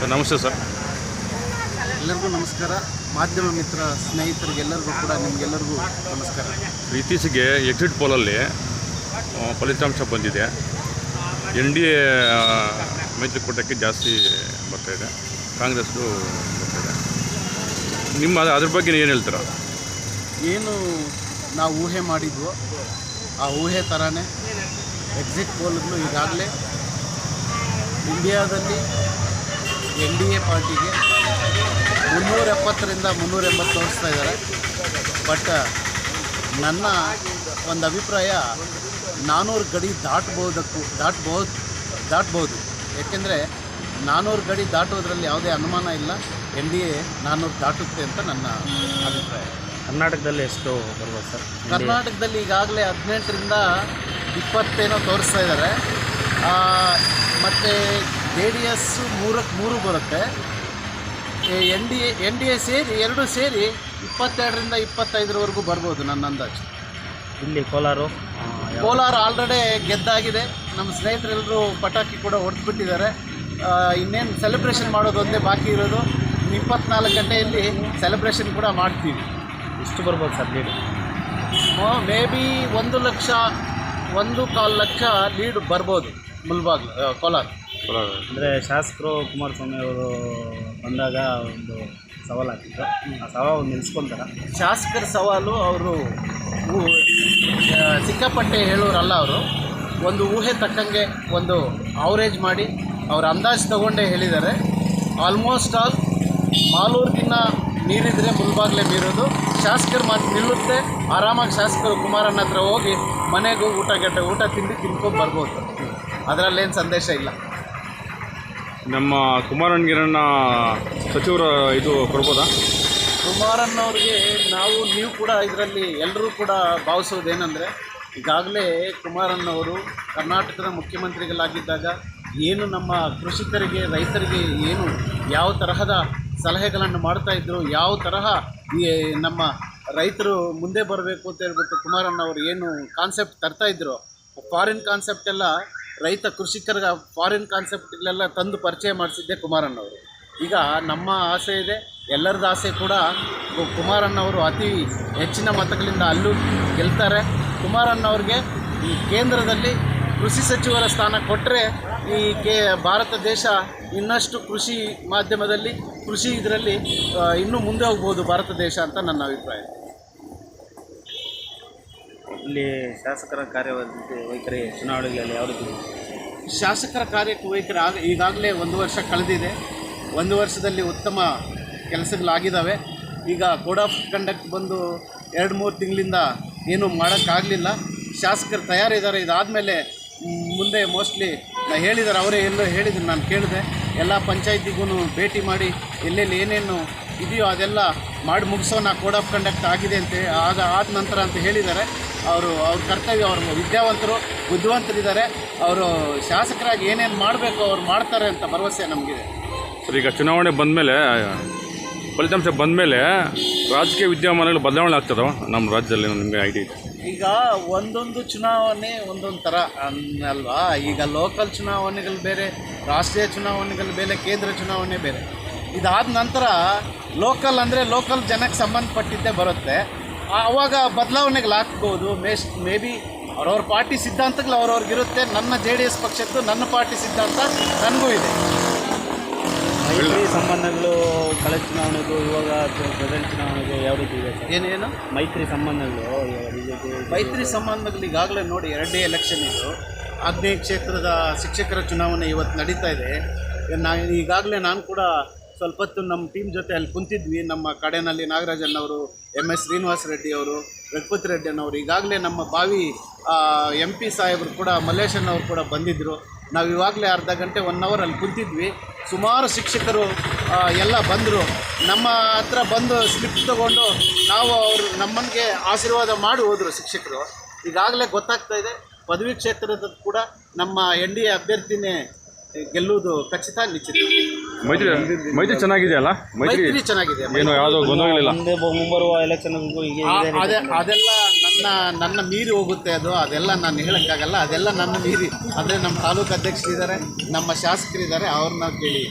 Sir ನಮಸ್ತೆ sir. ಎಲ್ಲರಿಗೂ ನಮಸ್ಕಾರ. ಮಾಧ್ಯಮ ಮಿತ್ರ ಸ್ನೇಹಿತರಿಗೆಲ್ಲರಿಗೂ ಕೂಡ ನಿಮಗೆಲ್ಲರಿಗೂ ನಮಸ್ಕಾರ. ಇತ್ತೀಚೆಗೆ ಎಕ್ಸಿಟ್ ಪೋಲಲ್ಲಿ ಫಲಿತಾಂಶ ಬಂದಿದೆ. ಎನ್ ಡಿ ಎ ಮೈತ್ರಿಕೂಟಕ್ಕೆ ಜಾಸ್ತಿ ಬರ್ತಾ ಇದೆ. ಕಾಂಗ್ರೆಸ್ದು ಬರ್ತಾ ಇದೆ. ನಿಮ್ಮ ಅದ್ರ- ಅದ್ರ ಬಗ್ಗೆ ಏನು ಹೇಳ್ತೀರಾ? ಏನು ನಾವು ಊಹೆ ಮಾಡಿದ್ವೋ ಆ ಊಹೆ ಥರನೇ ಎಕ್ಸಿಟ್ ಪೋಲ್ಗಳು ಈಗಾಗಲೇ ಇಂಡಿಯಾದಲ್ಲಿ ಎನ್ ಡಿ ಎ ಪಾರ್ಟಿಗೆ ಮುನ್ನೂರ ಎಪ್ಪತ್ತರಿಂದ ಮುನ್ನೂರ ಎಂಬತ್ತು ತೋರಿಸ್ತಾ ಇದ್ದಾರೆ. ಬಟ್ ನನ್ನ ಒಂದು ಅಭಿಪ್ರಾಯ ನಾನ್ನೂರು ಗಡಿ ದಾಟ್ಬೋದಕ್ಕೂ ದಾಟ್ಬೋದು ದಾಟ್ಬೋದು. ಯಾಕೆಂದರೆ ನಾನ್ನೂರು ಗಡಿ ದಾಟೋದ್ರಲ್ಲಿ ಯಾವುದೇ ಅನುಮಾನ ಇಲ್ಲ. ಎನ್ ಡಿ ಎ ನಾನ್ನೂರು ದಾಟುತ್ತೆ ಅಂತ ನನ್ನ ಅಭಿಪ್ರಾಯ. ಕರ್ನಾಟಕದಲ್ಲಿ ಎಷ್ಟು ಬರ್ಬೋದು ಸರ್? ಕರ್ನಾಟಕದಲ್ಲಿ ಈಗಾಗಲೇ ಹದಿನೆಂಟರಿಂದ ಇಪ್ಪತ್ತೇನೋ ತೋರಿಸ್ತಾ ಇದ್ದಾರೆ. ಮತ್ತು ಜೆ ಡಿ ಎಸ್ ಮೂರಕ್ಕೆ ಮೂರು ಬರುತ್ತೆ. N D A N D A ಸೇರಿ ಎರಡು ಸೇರಿ ಇಪ್ಪತ್ತೆರಡರಿಂದ ಇಪ್ಪತ್ತೈದರವರೆಗೂ ಬರ್ಬೋದು ನನ್ನ ಅಂದಾಜು. ಇಲ್ಲಿ ಕೋಲಾರು ಕೋಲಾರ ಆಲ್ರೆಡಿ ಗೆದ್ದಾಗಿದೆ. ನಮ್ಮ ಸ್ನೇಹಿತರೆಲ್ಲರೂ ಪಟಾಕಿ ಕೂಡ ಹೊಡೆದ್ಬಿಟ್ಟಿದ್ದಾರೆ. ಇನ್ನೇನು ಸೆಲೆಬ್ರೇಷನ್ ಮಾಡೋದು ಒಂದೇ ಬಾಕಿ ಇರೋದು. ಇಪ್ಪತ್ನಾಲ್ಕು ಗಂಟೆಯಲ್ಲಿ ಸೆಲೆಬ್ರೇಷನ್ ಕೂಡ ಮಾಡ್ತೀವಿ. ಎಷ್ಟು ಬರ್ಬೋದು ಸರ್ ಲೀಡ್ ಮೇ ಬಿ ಒಂದು ಲಕ್ಷ ಒಂದು ಕಾಲು ಲಕ್ಷ ಲೀಡ್ ಬರ್ಬೋದು ಮುಲ್ಬಾಗ್ಲು ಕೋಲಾರ. ಅಂದರೆ ಶಾಸಕರು ಕುಮಾರಸ್ವಾಮಿ ಅವರು ಬಂದಾಗ ಒಂದು ಸವಾಲು ಹಾಕಿದ್ರು. ಆ ಸವಾಲು ನಿಲ್ಸ್ಕೊಂತಾರೆ ಶಾಸಕರ ಸವಾಲು ಅವರು ಸಿಕ್ಕಾಪಟ್ಟೆ ಹೇಳೋರಲ್ಲ ಅವರು. ಒಂದು ಊಹೆ ತಕ್ಕಂಗೆ ಒಂದು ಅವರೇಜ್ ಮಾಡಿ ಅವ್ರ ಅಂದಾಜು ತಗೊಂಡೇ ಹೇಳಿದ್ದಾರೆ. ಆಲ್ಮೋಸ್ಟ್ ಆಲ್ ಮಾಲೂರಿಗಿನ್ನ ನೀರಿದ್ರೆ ಮುಲ್ಬಾಗ್ಲೇ ಬೀರೋದು. ಶಾಸಕರು ಮಾತು ನಿಲ್ಲುತ್ತೆ. ಆರಾಮಾಗಿ ಶಾಸಕರು ಕುಮಾರಣ್ಣ ಹತ್ರ ಹೋಗಿ ಮನೆಗೂ ಊಟ ಗಂಟೆ ಊಟ ತಿಂದು ತಿನ್ಕೊಂಡು ಬರ್ಬೋದು. ಅದರಲ್ಲೇನು ಸಂದೇಶ ಇಲ್ಲ. ನಮ್ಮ ಕುಮಾರಣ್ಣಗಿರಣ್ಣ ಸಚಿವರ ಇದು ಕೊಡ್ಬೋದಾ? ಕುಮಾರಣ್ಣವ್ರಿಗೆ ನಾವು, ನೀವು ಕೂಡ ಇದರಲ್ಲಿ ಎಲ್ಲರೂ ಕೂಡ ಭಾವಿಸೋದೇನೆಂದರೆ, ಈಗಾಗಲೇ ಕುಮಾರಣ್ಣವರು ಕರ್ನಾಟಕದ ಮುಖ್ಯಮಂತ್ರಿಗಳಾಗಿದ್ದಾಗ ಏನು ನಮ್ಮ ಕೃಷಿಕರಿಗೆ, ರೈತರಿಗೆ ಏನು ಯಾವ ತರಹದ ಸಲಹೆಗಳನ್ನು ಮಾಡ್ತಾ ಇದ್ದರು ಯಾವ ತರಹ ಈ ನಮ್ಮ ರೈತರು ಮುಂದೆ ಬರಬೇಕು ಅಂತ ಹೇಳ್ಬಿಟ್ಟು ಕುಮಾರಣ್ಣವರು ಏನು ಕಾನ್ಸೆಪ್ಟ್ ತರ್ತಾ ಇದ್ದರು ಫಾರಿನ್ ಕಾನ್ಸೆಪ್ಟ್ ಎಲ್ಲ ರೈತ ಕೃಷಿಕರಿಗೆ ಫಾರಿನ್ ಕಾನ್ಸೆಪ್ಟ್ಗಳೆಲ್ಲ ತಂದು ಪರಿಚಯ ಮಾಡಿಸಿದ್ದೆ ಕುಮಾರಣ್ಣವರು. ಈಗ ನಮ್ಮ ಆಸೆ ಇದೆ, ಎಲ್ಲರದ ಆಸೆ ಕೂಡ ಕುಮಾರಣ್ಣವರು ಅತಿ ಹೆಚ್ಚಿನ ಮತಗಳಿಂದ ಅಲ್ಲೂ ಗೆಲ್ತಾರೆ. ಕುಮಾರಣ್ಣವ್ರಿಗೆ ಈ ಕೇಂದ್ರದಲ್ಲಿ ಕೃಷಿ ಸಚಿವರ ಸ್ಥಾನ ಕೊಟ್ಟರೆ ಈ ಕೇ ಭಾರತ ದೇಶ ಇನ್ನಷ್ಟು ಕೃಷಿ ಮಾಧ್ಯಮದಲ್ಲಿ, ಕೃಷಿ ಇದರಲ್ಲಿ ಇನ್ನೂ ಮುಂದೆ ಹೋಗ್ಬೋದು ಭಾರತ ದೇಶ ಅಂತ ನನ್ನ ಅಭಿಪ್ರಾಯ. ಇಲ್ಲಿ ಶಾಸಕರ ಕಾರ್ಯವೈಖರಿ ವೈಖರಿ ಚುನಾವಣೆಗಳಲ್ಲಿ ಯಾವ ಶಾಸಕರ ವೈಖರಿ ಆಗ ಈಗಾಗಲೇ ಒಂದು ವರ್ಷ ಕಳೆದಿದೆ. ಒಂದು ವರ್ಷದಲ್ಲಿ ಉತ್ತಮ ಕೆಲಸಗಳಾಗಿದ್ದಾವೆ. ಈಗ ಕೋಡ್ ಆಫ್ ಕಂಡಕ್ಟ್ ಬಂದು ಎರಡು ಮೂರು ತಿಂಗಳಿಂದ ಏನೂ ಮಾಡೋಕ್ಕಾಗಲಿಲ್ಲ. ಶಾಸಕರು ತಯಾರಿದ್ದಾರೆ. ಇದಾದಮೇಲೆ ಮುಂದೆ ಮೋಸ್ಟ್ಲಿ ಹೇಳಿದ್ದಾರೆ. ಅವರೇ ಎಲ್ಲೋ ಹೇಳಿದ್ರು, ನಾನು ಕೇಳಿದೆ. ಎಲ್ಲ ಪಂಚಾಯತಿಗೂ ಭೇಟಿ ಮಾಡಿ ಎಲ್ಲೆಲ್ಲಿ ಏನೇನು ಇದೆಯೋ ಅದೆಲ್ಲ ಮಾಡಿ ಮುಗಿಸೋಣ. ಕೋಡ್ ಆಫ್ ಕಂಡಕ್ಟ್ ಆಗಿದೆ ಅಂತ ಆಗ ಆದ ನಂತರ ಅಂತ ಹೇಳಿದ್ದಾರೆ. ಅವರು ಅವ್ರ ಕರ್ತವ್ಯ ಅವರು ವಿದ್ಯಾವಂತರು ಬುದ್ಧಿವಂತರಿದ್ದಾರೆ. ಅವರು ಶಾಸಕರಾಗಿ ಏನೇನು ಮಾಡಬೇಕು ಅವ್ರು ಮಾಡ್ತಾರೆ ಅಂತ ಭರವಸೆ ನಮಗಿದೆ. ಸರ್ ಈಗ ಚುನಾವಣೆ ಬಂದಮೇಲೆ ಫಲಿತಾಂಶ ಬಂದಮೇಲೆ ರಾಜಕೀಯ ವಿದ್ಯಮಾನಗಳು ಬದಲಾವಣೆ ಆಗ್ತದೋ? ನಮ್ಮ ರಾಜ್ಯದಲ್ಲಿ ನಿಮಗೆ ಐಡಿಯಾ ಈಗ ಒಂದೊಂದು ಚುನಾವಣೆ ಒಂದೊಂದು ಥರ ಅಲ್ವಾ ಈಗ ಲೋಕಲ್ ಚುನಾವಣೆಗಳು ಬೇರೆ ರಾಷ್ಟ್ರೀಯ ಚುನಾವಣೆಗಳು ಬೇರೆ ಕೇಂದ್ರ ಚುನಾವಣೆ ಬೇರೆ. ಇದಾದ ನಂತರ ಲೋಕಲ್ ಅಂದರೆ ಲೋಕಲ್ ಜನಕ್ಕೆ ಸಂಬಂಧಪಟ್ಟಿದ್ದೇ ಬರುತ್ತೆ. ಆವಾಗ ಬದಲಾವಣೆಗಳು ಹಾಕ್ಬೋದು ಮೇಸ್ ಮೇ ಬಿ ಅವ್ರವ್ರ ಪಾರ್ಟಿ ಸಿದ್ಧಾಂತಗಳು ಅವ್ರವ್ರಿಗಿರುತ್ತೆ ನನ್ನ ಜೆ ಡಿ ಎಸ್ ಪಕ್ಷದ್ದು ನನ್ನ ಪಾರ್ಟಿ ಸಿದ್ಧಾಂತ ನನಗೂ ಇದೆ. ಮೈತ್ರಿ ಸಂಬಂಧಗಳು ಕಳೆ ಚುನಾವಣೆಗೂ ಇವಾಗ ಪ್ರೆಸೆಂಟ್ ಚುನಾವಣೆಗೂ ಯಾವ ರೀತಿ ಇದೆ ಏನೇನು ಮೈತ್ರಿ ಸಂಬಂಧಗಳು ಮೈತ್ರಿ ಸಂಬಂಧಗಳು ಈಗಾಗಲೇ ನೋಡಿ ಎರಡೇ ಎಲೆಕ್ಷನ್ ಇದು. ಆಗ್ನೇಯ ಕ್ಷೇತ್ರದ ಶಿಕ್ಷಕರ ಚುನಾವಣೆ ಇವತ್ತು ನಡೀತಾ ಇದೆ. ನಾನು ಈಗಾಗಲೇ ನಾನು ಕೂಡ ಸ್ವಲ್ಪ ಹೊತ್ತು ನಮ್ಮ ಟೀಮ್ ಜೊತೆ ಅಲ್ಲಿ ಕುಂತಿದ್ವಿ. ನಮ್ಮ ಕಡೆನಲ್ಲಿ ನಾಗರಾಜನ್ನವರು ಎಂ ಎಸ್ ಶ್ರೀನಿವಾಸ ರೆಡ್ಡಿ ಅವರು, ರಘುಪತಿ ರೆಡ್ಡಿ ಅನ್ನೋರು. ಈಗಾಗಲೇ ನಮ್ಮ ಬಾವಿ ಎಂ ಪಿ ಸಾಹೇಬರು ಕೂಡ ಮಲ್ಲೇಶನ್ನವರು ಕೂಡ ಬಂದಿದ್ದರು ನಾವು ಇವಾಗಲೇ ಅರ್ಧ ಗಂಟೆ ಒನ್ ಅವರ್ ಅಲ್ಲಿ ಕುಂತಿದ್ವಿ. ಸುಮಾರು ಶಿಕ್ಷಕರು ಎಲ್ಲ ಬಂದರು. ನಮ್ಮ ಹತ್ರ ಬಂದು ಸ್ಲಿಪ್ ತಗೊಂಡು ನಾವು ಅವರು ನಮ್ಮನಿಗೆ ಆಶೀರ್ವಾದ ಮಾಡಿ ಹೋದರು ಶಿಕ್ಷಕರು. ಈಗಾಗಲೇ ಗೊತ್ತಾಗ್ತಾ ಇದೆ, ಪದವಿ ಕ್ಷೇತ್ರದ ಕೂಡ ನಮ್ಮ ಎನ್ ಡಿ ಎ ಅಭ್ಯರ್ಥಿನೇ ಗೆಲ್ಲುವುದು ಖಚಿತ ನಿಶ್ಚಿತ ಮೈತ್ರಿ ಮೈತ್ರಿ ಚೆನ್ನಾಗಿದೆಯಲ್ಲ? ಮೈತ್ರಿ ಮೈತ್ರಿ ಚೆನ್ನಾಗಿದೆ ಏನು ಯಾವುದೋ ಗೊಂದಲಗಳಿಲ್ಲ? ಮುಂದೆ ಬ- ಮುಂಬರುವ ಎಲೆಕ್ಷನ್ಗೂ ಹೀಗೆ ಆ- ಇದೇ ಅದೆ ಅದೆಲ್ಲ ನನ್ನ ನನ್ನ ಮೀರಿ ಹೋಗುತ್ತೆ ಅದು. ಅದೆಲ್ಲ ನಾನು ಹೇಳೋಕ್ಕಾಗಲ್ಲ. ಅದೆಲ್ಲ ನನ್ನ ಮೀರಿ. ಅಂದರೆ ನಮ್ಮ ತಾಲೂಕು ಅಧ್ಯಕ್ಷರಿದ್ದಾರೆ ನಮ್ಮ ಶಾಸಕರಿದ್ದಾರೆ ಅವ್ರನ್ನ ಕೇಳಿ.